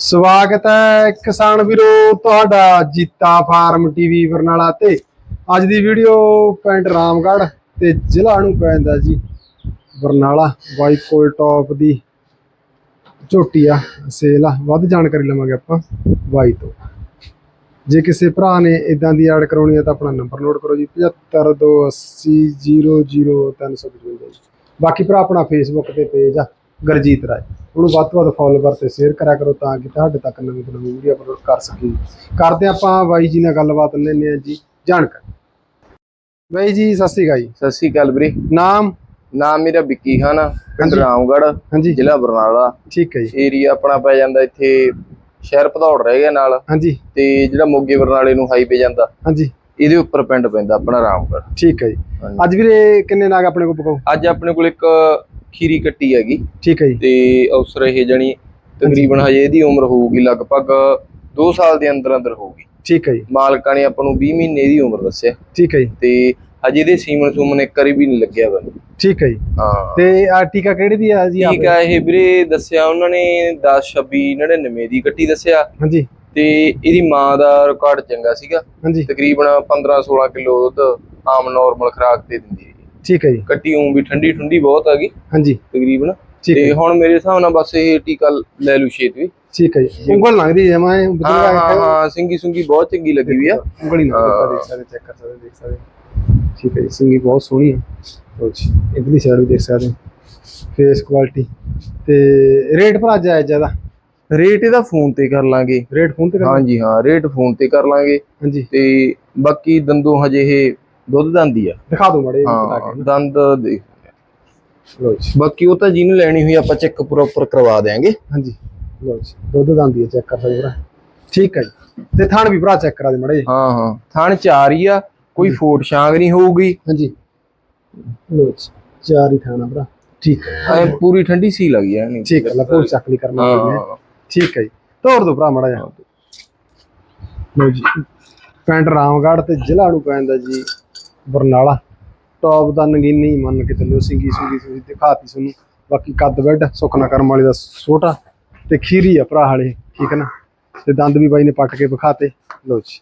ਸਵਾਗਤ ਹੈ ਕਿਸਾਨ ਵੀਰੋ, ਤੁਹਾਡਾ ਜੀਤਾ ਫਾਰਮ ਟੀਵੀ ਬਰਨਾਲਾ ਤੇ। ਅੱਜ ਦੀ ਵੀਡੀਓ ਪਿੰਡ ਰਾਮਗੜ੍ਹ ਤੇ ਜ਼ਿਲ੍ਹਾ ਨੂੰ ਪੈਂਦਾ ਜੀ, ਬਰਨਾਲਾ। ਬਾਈ ਕੋਲ ਟੌਪ ਦੀ ਝੋਟੀ ਆ, ਸੇਲ ਆ। ਵੱਧ ਜਾਣਕਾਰੀ ਲਵਾਂਗੇ ਆਪਾਂ ਬਾਈ ਤੋਂ। ਜੇ ਕਿਸੇ ਭਰਾ ਨੇ ਇਦਾਂ ਦੀ ਐਡ ਕਰਾਉਣੀ ਹੈ ਤਾਂ ਆਪਣਾ ਨੰਬਰ ਨੋਟ ਕਰੋ ਜੀ 7528000355 ਜੀ। ਬਾਕੀ ਭਰਾ ਆਪਣਾ ਫੇਸਬੁੱਕ ਤੇ ਪੇਜ ਆ। ਗਰਜੀਤ ਰਾਏ। ਉਹਨੂੰ ਵੱਧ ਤੋਂ ਵੱਧ ਫੋਲੋਵਰ ਤੇ ਸ਼ੇਅਰ ਕਰਿਆ ਕਰੋ ਤਾਂ ਕਿ ਤੁਹਾਡੇ ਤੱਕ ਨਵੀਂ ਤੋਂ ਨਵੀਂ ਵੀਡੀਓ ਅਪਲੋਡ ਕਰ ਸਕੀਏ। ਕਰਦੇ ਆਪਾਂ ਬਾਈ ਜੀ ਨਾਲ ਗੱਲਬਾਤ ਲੈਂਦੇ ਹਾਂ ਜੀ ਜਾਣਕਾਰੀ। ਬਾਈ ਜੀ ਸਤਿ ਸ਼੍ਰੀ ਅਕਾਲ ਜੀ। ਸਤਿ ਸ਼੍ਰੀ ਅਕਾਲ ਵੀਰੇ। ਨਾਮ? ਨਾਮ ਮੇਰਾ ਵਿੱਕੀ ਖਾਨ ਆ, ਪਿੰਡ ਹਾਂਜੀ। ਜ਼ਿਲ੍ਹਾ ਬਰਨਾਲਾ। ਠੀਕ ਹੈ ਜੀ। ਏਰੀਆ ਆਪਣਾ ਪੈ ਜਾਂਦਾ ਇੱਥੇ ਸ਼ਹਿਰ ਭਦੌੜ ਰਹਿ ਗਿਆ ਨਾਲ। ਹਾਂਜੀ। ਤੇ ਜਿਹੜਾ ਮੋਗੇ ਬਰਨਾਲੇ ਨੂੰ ਹਾਈਵੇ ਜਾਂਦਾ ਹਾਂਜੀ। ਇਹਦੇ ਉੱਪਰ ਪਿੰਡ ਪੈਂਦਾ ਆਪਣਾ ਰਾਮਗੜ੍ਹ। ਠੀਕ ਹੈ ਜੀ। ਅੱਜ ਵੀਰੇ ਕਿੰਨੇ ਨਾਗ ਆਪਣੇ ਕੋਲ ਪਕਾਓ ਅੱਜ ਆਪਣੇ ਕੋਲ ਇੱਕ ਖੀਰੀ ਕੱਟੀ ਹੈਗੀ। ਠੀਕ ਹੈ ਜੀ। ਤੇ ਅਵਸਰ ਇਹ ਜਣੀ ਤਕਰੀਬਨ ਹਜੇ ਇਹਦੀ ਉਮਰ ਹੋਊਗੀ ਲਗਭਗ 2 ਸਾਲ ਦੇ ਅੰਦਰ ਅੰਦਰ ਹੋਊਗੀ। ਠੀਕ ਹੈ ਜੀ। ਮਾਲਕਾਂ ਨੇ ਆਪਾਂ ਨੂੰ 20 ਮਹੀਨੇ ਦੀ ਉਮਰ ਦੱਸਿਆ। ਠੀਕ ਹੈ ਜੀ। ਤੇ ਹਜੇ ਇਹਦੇ ਸੀਮਨ ਸੂਮਨ ਇੱਕ ਵਾਰੀ ਵੀ ਨਹੀਂ ਲੱਗਿਆ ਵਾ। ਠੀਕ ਹੈ ਜੀ। ਹਾਂ। ਤੇ ਆ ਟੀਕਾ ਕਿਹੜੀ ਦੀ ਆ ਜੀ ਠੀਕ ਆ ਇਹ ਵੀਰੇ ਦੱਸਿਆ ਉਹਨਾਂ ਨੇ 10 26 99 ਦੀ ਕੱਟੀ ਦੱਸਿਆ। ਹਾਂਜੀ। ਤੇ ਇਹਦੀ ਮਾਂ ਦਾ ਰਿਕਾਰਡ ਚੰਗਾ ਸੀਗਾ। ਹਾਂਜੀ। ਤਕਰੀਬਨ 15 16 ਕਿਲੋ ਦੁੱਧ ਆਮ ਨਾਰਮਲ ਖੁਰਾਕ ਤੇ ਦਿੰਦੀ ਠੀਕ ਹੈ ਜੀ। ਕੱਟੀ ਉਂ ਵੀ ਠੰਡੀ ਠੰਡੀ ਬਹੁਤ ਹੈਗੀ ਹਾਂਜੀ। ਤਕਰੀਬਨ। ਤੇ ਹੁਣ ਮੇਰੇ ਹਿਸਾਬ ਨਾਲ ਬਸ ਇਹ ਟੀਕਾ ਲੈ ਲੂ ਛੇਤ। ਵੀ ਠੀਕ ਹੈ ਜੀ। ਉਂਗਲ ਲੰਘਦੀ ਹੈ ਮੈਂ ਹਾਂ ਹਾਂ ਹਾਂ ਸਿੰਗੀ ਸੁੰਗੀ ਬਹੁਤ ਚੰਗੀ ਲੱਗੀ ਵੀ ਆ। ਉਂਗਲੀ ਹਾਂ। ਦੇਖ ਸਕਦੇ ਚੈੱਕ ਕਰ ਸਕਦੇ ਦੇਖ ਸਕਦੇ। ਠੀਕ ਹੈ ਜੀ ਸਿੰਗੀ ਬਹੁਤ ਸੋਹਣੀ ਹੈ। ਲਓ ਜੀ ਇਧਰਲੀ ਸਾਈਡ ਵੀ ਦੇਖ ਸਕਦੇ ਫੇਸ ਕੁਆਲਿਟੀ ਤੇ ਰੇਟ ਭਰਾ ਜਾਇਜ਼ ਜ਼ਿਆਦਾ? ਰੇਟ ਇਹਦਾ ਫੋਨ ਤੇ ਕਰ ਲਾਂਗੇ। ਰੇਟ ਫੋਨ ਤੇ ਕਰਨਾ ਹਾਂਜੀ ਹਾਂ ਰੇਟ ਫੋਨ ਤੇ ਕਰ ਲਾਂਗੇ। ਹਾਂਜੀ। ਤੇ ਬਾਕੀ ਦੰਦੋਂ ਹਜੇ ਇਹ ਦੁੱਧ ਦੰਦੀ ਆ। ਦਿਖਾ ਦਿਓ ਮੜੇ ਹਾਂ ਦੰਦ ਦੇ। ਜੀ। ਬਾਕੀ ਉਹ ਤਾਂ ਜਿਹਨੂੰ ਲੈਣੀ ਹੋਈ ਆਪਾਂ ਚੈੱਕ ਪ੍ਰੋਪਰ ਕਰਵਾ ਦੇਾਂਗੇ ਹਾਂਜੀ। ਲਓ ਜੀ। ਦੁੱਧ ਦੰਦੀ ਚੈੱਕ ਕਰ ਸਕਦੇ ਭਰਾ? ਠੀਕ ਹੈ ਜੀ। ਤੇ ਥਣ ਵੀ ਭਰਾ ਚੈੱਕ ਕਰਾ ਦੇ ਮੜੇ ਹਾਂ ਹਾਂ। ਥਣ ਚਾਰ ਹੀ ਆ ਕੋਈ ਫੋਟ ਛਾਂਗ ਨਹੀਂ ਹੋਊਗੀ। ਹਾਂਜੀ। ਲਓ ਜੀ। ਚਾਰ ਹੀ ਥਾਣਾ ਭਰਾ। ਠੀਕ ਹੈ ਐ ਪੂਰੀ ਠੰਡੀ ਸੀ ਲੱਗੀ ਜਾਣੀ ਠੀਕ ਹੈ ਲਪੋ ਚੱਕ ਲਈ ਕਰਨਾ ਹੈ। ਹਾਂ। ਠੀਕ ਹੈ ਜੀ। ਤੋੜ ਦੋ ਭਰਾ ਮੜਾ ਜਾ ਲਓ ਜੀ। ਪਿੰਡ ਰਾਮਗੜ੍ਹ ਤੇ ਜ਼ਿਲ੍ਹਾ ਨੂੰ ਪੈਂਦਾ ਜੀ। ਬਰਨਾਲਾ। ਟੌਪ ਦਾ ਨਗੀਨੀ ਮੰਨ ਕੇ ਚੱਲਿਓ ਸਿੰਗੀ ਸੁੰਗੀ ਸੁੰਗੀ ਦਿਖਾਤੀ ਤੁਹਾਨੂੰ ਬਾਕੀ ਕੱਦ ਬੈੱਡ ਸੁਖਨਾ ਕਰਮ ਵਾਲੀ ਦਾ ਛੋਟਾ ਤੇ ਖੀਰੀ ਆ ਭਰਾ ਵਾਲੇ ਠੀਕ ਹੈ ਨਾ? ਤੇ ਦੰਦ ਵੀ ਬਾਈ ਨੇ ਪੱਟ ਕੇ ਵਿਖਾਤੇ। ਲਓ ਜੀ।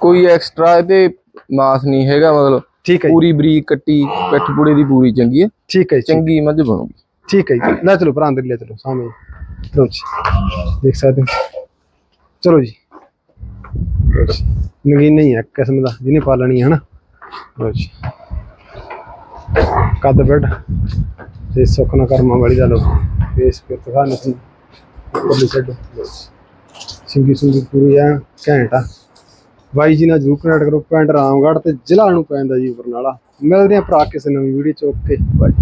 ਕੋਈ ਐਕਸਟਰਾ ਇਹਦੇ ਮਾਸ ਨਹੀਂ ਹੈਗਾ ਮਤਲਬ ਠੀਕ ਹੈ ਪੂਰੀ ਬਰੀਕ ਕੱਟੀ ਪਿੱਠ ਪੂੜੇ ਦੀ ਪੂਰੀ ਚੰਗੀ ਹੈ। ਠੀਕ ਹੈ ਚੰਗੀ ਮੱਝ ਬਣੂਗੀ। ਠੀਕ ਹੈ ਜੀ। ਲੈ ਚਲੋ ਭਰਾ ਅੰਦਰ ਲੈ ਚਲੋ ਸਾਹਮਣੇ। ਲਓ ਜੀ। ਦੇਖ ਸਕਦੇ ਹੋ। ਚਲੋ ਜੀ। ਨਗੀਨ ਨਹੀਂ ਹੈ ਕਿਸਮ ਦਾ ਜਿਹਨੇ ਪਾਲਣੀ ਹੈ ਹਨਾ ਲਓ ਜੀ ਕੱਦ ਬੈੱਡ ਤੇ ਸੁਖਨਾ ਕਰਮਾਂ ਵਾਲੀ ਦਾ ਲੋ ਫੇਸ ਤੇ ਤਖਾ ਨਸਨ ਉੱਪਰਲੀ ਸਾਈਡ ਸਿੰਗੀ ਸਿੰਗੀ ਪੂਰੀ ਆ ਘੈਂਟ ਆ। ਬਾਈ ਜੀ ਨਾਲ ਜਰੂਰ ਕਨੈਕਟ ਕਰੋ, ਪਿੰਡ ਰਾਮਗੜ੍ਹ ਤੇ ਜ਼ਿਲ੍ਹਾ ਨੂੰ ਪੈਂਦਾ ਜੀ ਬਰਨਾਲਾ ਮਿਲਦੇ ਆ ਭਰਾ ਕਿਸੇ ਨਵੀਂ ਵੀਡੀਓ ਚ, ਓਕੇ ਬਾਈ